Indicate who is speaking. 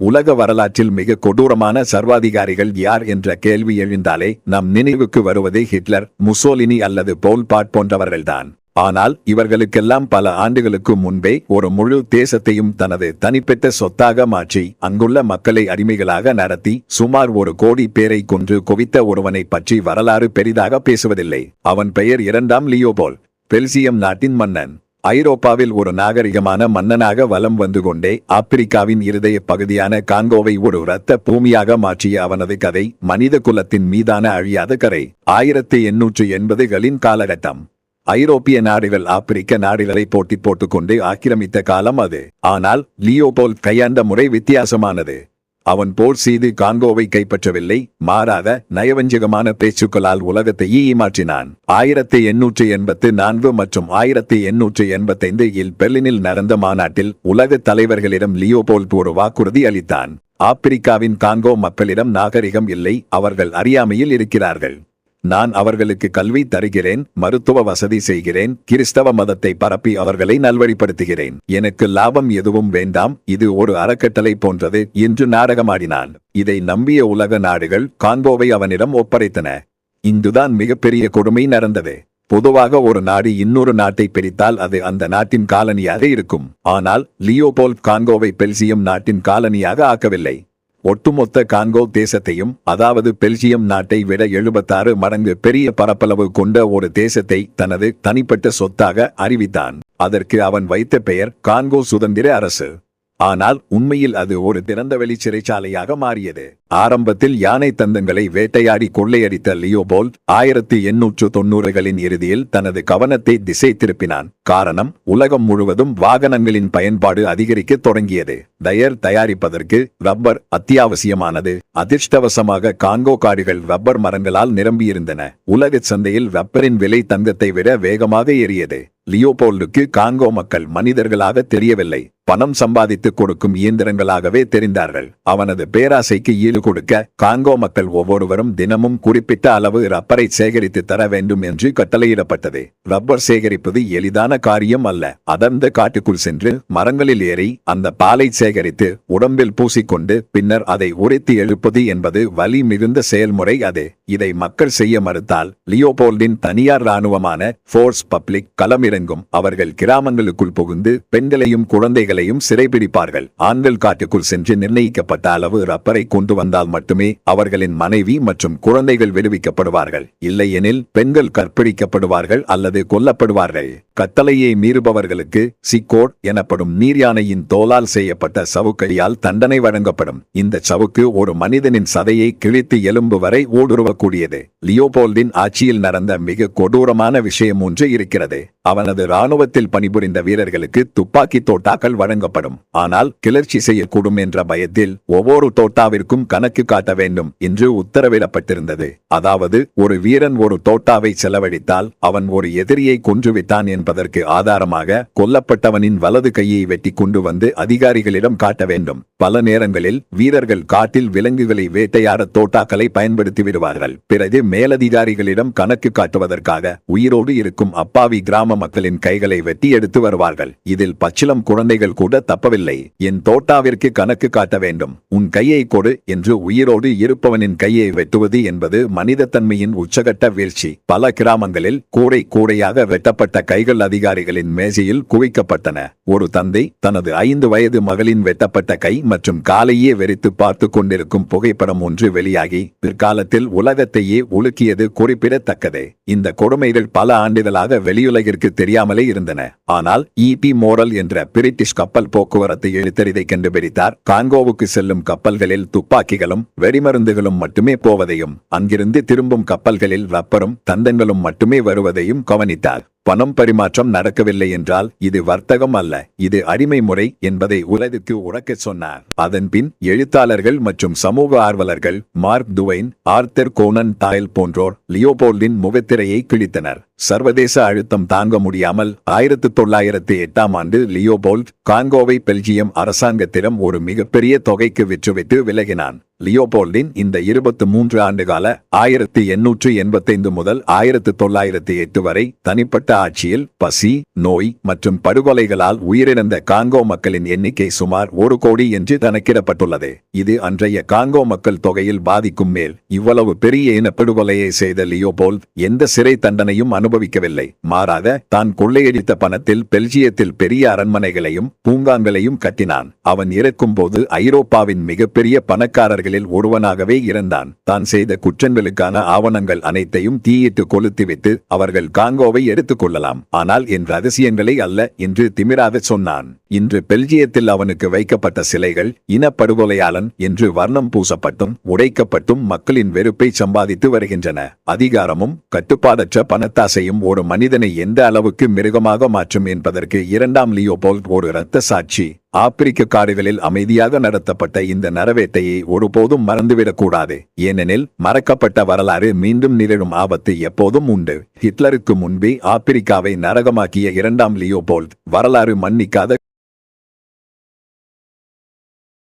Speaker 1: உலக வரலாற்றில் மிக கொடூரமான சர்வாதிகாரிகள் யார் என்ற கேள்வி எழுந்தாலே நம் நினைவுக்கு வருவது ஹிட்லர் முசோலினி அல்லது போல்பாட் போன்றவர்கள்தான். ஆனால் இவர்களுக்கெல்லாம் பல ஆண்டுகளுக்கு முன்பே ஒரு முழு தேசத்தையும் தனது தனிப்பட்ட சொத்தாக மாற்றி அங்குள்ள மக்களை அடிமைகளாக நடத்தி சுமார் ஒரு கோடி பேரை கொன்று குவித்த ஒருவனை பற்றி வரலாறு பெரிதாக பேசுவதில்லை. அவன் பெயர் இரண்டாம் லியோபோல் பெல்சியம் நாட்டின் மன்னன். ஐரோப்பாவில் ஒரு நாகரிகமான மன்னனாக வலம் வந்து கொண்டே ஆப்பிரிக்காவின் இருதய பகுதியான காங்கோவை ஒரு இரத்த பூமியாக மாற்றிய அவனது கதை மனித குலத்தின் மீதான அழியாத கரை ஆயிரத்தி எண்ணூற்று எண்பதுகளின் காலகட்டம். ஐரோப்பிய நாடுகள் ஆப்பிரிக்க நாடுகளை போட்டி போட்டுக்கொண்டு ஆக்கிரமித்த காலம் அது. ஆனால் லியோபோல் கையாண்ட முறை வித்தியாசமானது. அவன் போர் செய்து காங்கோவை கைப்பற்றவில்லை மாறாத நயவஞ்சகமான பேச்சுக்களால் உலகத்தை ஏமாற்றினான் ஆயிரத்தி எண்ணூற்று எண்பத்து நான்கு மற்றும் ஆயிரத்தி எண்ணூற்று எண்பத்தைந்து இல் பெர்லினில் நடந்த மாநாட்டில் உலக தலைவர்களிடம் லியோபோல் ஒரு வாக்குறுதி அளித்தான். ஆப்பிரிக்காவின் காங்கோ மக்களிடம் நாகரிகம் இல்லை அவர்கள் அறியாமையில் இருக்கிறார்கள். நான் அவர்களுக்கு கல்வி தருகிறேன் மருத்துவ வசதி செய்கிறேன் கிறிஸ்தவ மதத்தை பரப்பி அவர்களை நல்வழிப்படுத்துகிறேன். எனக்கு லாபம் எதுவும் வேண்டாம் இது ஒரு அறக்கட்டளை போன்றது என்று நாடகமாடினான். இதை நம்பிய உலக நாடுகள் காங்கோவை அவனிடம் ஒப்படைத்தன. இங்குதான் மிகப்பெரிய கொடுமை நடந்தது. பொதுவாக ஒரு நாடு இன்னொரு நாட்டை பிரித்தால் அது அந்த நாட்டின் காலனியாக இருக்கும். ஆனால் லியோபோல் காங்கோவை பெல்சியம் நாட்டின் காலனியாக ஆக்கவில்லை. ஒட்டுமொத்த காங்கோ தேசத்தையும் அதாவது பெல்ஜியம் நாட்டை விட எழுபத்தாறு மடங்கு பெரிய பரப்பளவு கொண்ட ஒரு தேசத்தை தனது தனிப்பட்ட சொத்தாக அறிவித்தான். அதற்கு அவன் வைத்த பெயர் காங்கோ சுதந்திர அரசு. ஆனால் உண்மையில் அது ஒரு திறந்தவெளி சிறைச்சாலையாக மாறியது. ஆரம்பத்தில் யானை தந்தங்களை வேட்டையாடி கொள்ளையடித்த லியோபோல் ஆயிரத்தி எண்ணூற்று தொன்னூறுகளின் இறுதியில் தனது கவனத்தை திசை திருப்பினான். காரணம் உலகம் முழுவதும் வாகனங்களின் பயன்பாடு அதிகரிக்க தொடங்கியது. டயர் தயாரிப்பதற்கு ரப்பர் அத்தியாவசியமானது. அதிர்ஷ்டவசமாக காங்கோ காடுகள் ரப்பர் மரங்களால் நிரம்பியிருந்தன. உலக சந்தையில் ரப்பரின் விலை தங்கத்தை விட வேகமாக ஏறியது. லியோபோல்டுக்கு காங்கோ மக்கள் மனிதர்களாக தெரியவில்லை. பணம் சம்பாதித்து கொடுக்கும் இயந்திரங்களாகவே தெரிந்தார்கள். அவனது பேராசைக்கு ஈடு கொடுக்க காங்கோ மக்கள் ஒவ்வொருவரும் தினமும் குறிப்பிட்ட அளவு ரப்பரை சேகரித்து தர வேண்டும் என்று கட்டளையிடப்பட்டது. ரப்பர் சேகரிப்பது எளிதான காரியம் அல்ல. அதர்ந்த காட்டுக்குள் சென்று மரங்களில் ஏறி அந்த பாலை சேகரித்து உடம்பில் பூசிக்கொண்டு பின்னர் அதை உரைத்து எழுப்பது என்பது வலி மிகுந்த செயல்முறை அது. இதை மக்கள் செய்ய மறுத்தால் லியோபோல்டின் தனியார் இராணுவமான ஃபோர்ஸ் பப்ளிக் களமிறங்கும் அவர்கள் கிராமங்களுக்குள் புகுந்து பெண்களையும் குழந்தைகளையும் சிறைபிடிப்பார்கள். ஆண்கள் காட்டுக்குள் சென்று நிர்ணயிக்கப்பட்ட அளவு ரப்பரை கொண்டு வந்தால் மட்டுமே அவர்களின் மனைவி மற்றும் குழந்தைகள் விடுவிக்கப்படுவார்கள். இல்லையெனில் பெண்கள் கற்பழிக்கப்படுவார்கள் அல்லது கொல்லப்படுவார்கள். கட்டளையை மீறுபவர்களுக்கு சிக்கோட் எனப்படும் நீர்யானையின் தோலால் செய்யப்பட்ட சவுக்கையால் தண்டனை வழங்கப்படும். இந்த சவுக்கு ஒரு மனிதனின் சதையை கிழித்து எலும்பு வரை ஊடுருவக்கூடியது. லியோபோல்டின் ஆட்சியில் நடந்த மிக கொடூரமான விஷயம் ஒன்று இருக்கிறது. அவன் அவனது ராணுவத்தில் பணிபுரிந்த வீரர்களுக்கு துப்பாக்கி தோட்டாக்கள் வழங்கப்படும். ஆனால் கிளர்ச்சி செய்யக்கூடும் என்ற பயத்தில் ஒவ்வொரு தோட்டாவிற்கும் கணக்கு காட்ட வேண்டும் என்று உத்தரவிடப்பட்டிருந்தது. அதாவது ஒரு வீரன் ஒரு தோட்டாவை செலவழித்தால் அவன் ஒரு எதிரியை கொன்றுவிட்டான் என்பதற்கு ஆதாரமாக கொல்லப்பட்டவனின் வலது கையை வெட்டி கொண்டு வந்து அதிகாரிகளிடம் காட்ட வேண்டும். பல நேரங்களில் வீரர்கள் காட்டில் விலங்குகளை வேட்டையாட தோட்டாக்களை பயன்படுத்தி விடுவார்கள். பிறகு மேலதிகாரிகளிடம் கணக்கு காட்டுவதற்காக உயிரோடு இருக்கும் அப்பாவி கிராம மக்கள் மக்களின் கைகளை வெட்டி எடுத்து வருவார்கள். இதில் பச்சிலம் குழந்தைகள் கூட தப்பவில்லை. என் தோட்டாவிற்கு கணக்கு காட்ட வேண்டும். உன் கையை கொடு என்று உயிரோடு இருப்பவனின் கையை வெட்டுவது என்பது மனிதத்தன்மையின் உச்சகட்ட வீழ்ச்சி. பல கிராமங்களில் கூடை கூடையாக வெட்டப்பட்ட கைகள் அதிகாரிகளின் மேசையில் குவிக்கப்பட்டன. ஒரு தந்தை தனது ஐந்து வயது மகளின் வெட்டப்பட்ட கை மற்றும் காலையே வெறித்து பார்த்து கொண்டிருக்கும் புகைப்படம் ஒன்று வெளியாகி பிற்காலத்தில் உலகத்தையே உலுக்கியது குறிப்பிடத்தக்கது. இந்த கொடுமைகள் பல ஆண்டுகளாக வெளியுலகிற்கு தெரியாமலே இருந்தன. ஆனால் இபி மோரல் என்ற பிரிட்டிஷ் கப்பல் போக்குவரத்து எழுத்தறிதை கண்டுபிடித்தார். காங்கோவுக்கு செல்லும் கப்பல்களில் துப்பாக்கிகளும் வெடிமருந்துகளும் மட்டுமே போவதையும் அங்கிருந்து திரும்பும் கப்பல்களில் ரப்பரும் தந்தங்களும் மட்டுமே வருவதையும் கவனித்தார். பணம் பரிமாற்றம் நடக்கவில்லை என்றால் இது வர்த்தகம் அல்ல. இது அடிமை முறை என்பதை உலகிற்கு உறக்கச் சொன்னார். அதன்பின் எழுத்தாளர்கள் மற்றும் சமூக ஆர்வலர்கள் Mark Twain Arthur Conan Doyle போன்றோர் லியோபோல்டின் முகத்திரையை கிழித்தனர். சர்வதேச அழுத்தம் தாங்க முடியாமல் ஆயிரத்து தொள்ளாயிரத்து எட்டாம் ஆண்டு லியோபோல்ட் காங்கோவை பெல்ஜியம் அரசாங்கத்திடம் ஒரு மிகப்பெரிய தொகைக்கு விற்றுவிட்டு விலகினான். லியோபோல்டின் இந்த இருபத்து மூன்று ஆண்டுகால ஆயிரத்தி எண்ணூற்று எண்பத்தைந்து முதல் ஆயிரத்தி தொள்ளாயிரத்தி எட்டு வரை தனிப்பட்ட ஆட்சியில் பசி நோய் மற்றும் படுகொலைகளால் உயிரிழந்த காங்கோ மக்களின் எண்ணிக்கை சுமார் ஒரு கோடி என்று கணக்கிடப்பட்டுள்ளது. இது அன்றைய காங்கோ மக்கள் தொகையில் பாதிக்கும் மேல் இவ்வளவு பெரிய இனப்படுகொலையை செய்த லியோபோல்ட் எந்த சிறை தண்டனையும் அனுபவிக்கவில்லை. மாறாக தான் கொள்ளையடித்த பணத்தில் பெல்ஜியத்தில் பெரிய அரண்மனைகளையும் பூங்கான்களையும் கட்டினான். அவன் இறக்கும்போது ஐரோப்பாவின் மிகப்பெரிய பணக்காரர்கள் பணக்காரர்களில் ஒருவனாகவே இருந்தான். தான் செய்த குற்றங்களுக்கான ஆவணங்கள் அனைத்தையும் தீயிட்டு கொளுத்திவிட்டு அவர்கள் காங்கோவை எடுத்துக் கொள்ளலாம். ஆனால் என் ரகசியங்களை அல்ல என்று திமிராக சொன்னான். இன்று பெல்ஜியத்தில் அவனுக்கு வைக்கப்பட்ட சிலைகள் இனப்படுகொலையாளன் என்று வர்ணம் பூசப்பட்டும் உடைக்கப்பட்டும் மக்களின் வெறுப்பை சம்பாதித்து வருகின்றன. அதிகாரமும் கட்டுப்பாடற்ற பணத்தாசையும் ஒரு மனிதனை எந்த அளவுக்கு மிருகமாக மாற்றும் என்பதற்கு இரண்டாம் லியோபோல்ட் ஒரு இரத்த சாட்சி. ஆப்பிரிக்க காடுகளில் அமைதியாக நடத்தப்பட்ட இந்த நரவேட்டையை ஒருபோதும் மறந்துவிடக்கூடாது. ஏனெனில் மறக்கப்பட்ட வரலாறு மீண்டும் நிகழும் ஆபத்து எப்போதும் உண்டு. ஹிட்லருக்கு முன்பே ஆப்பிரிக்காவை நரகமாக்கிய இரண்டாம் லியோபோல்ட் வரலாறு மன்னிக்காத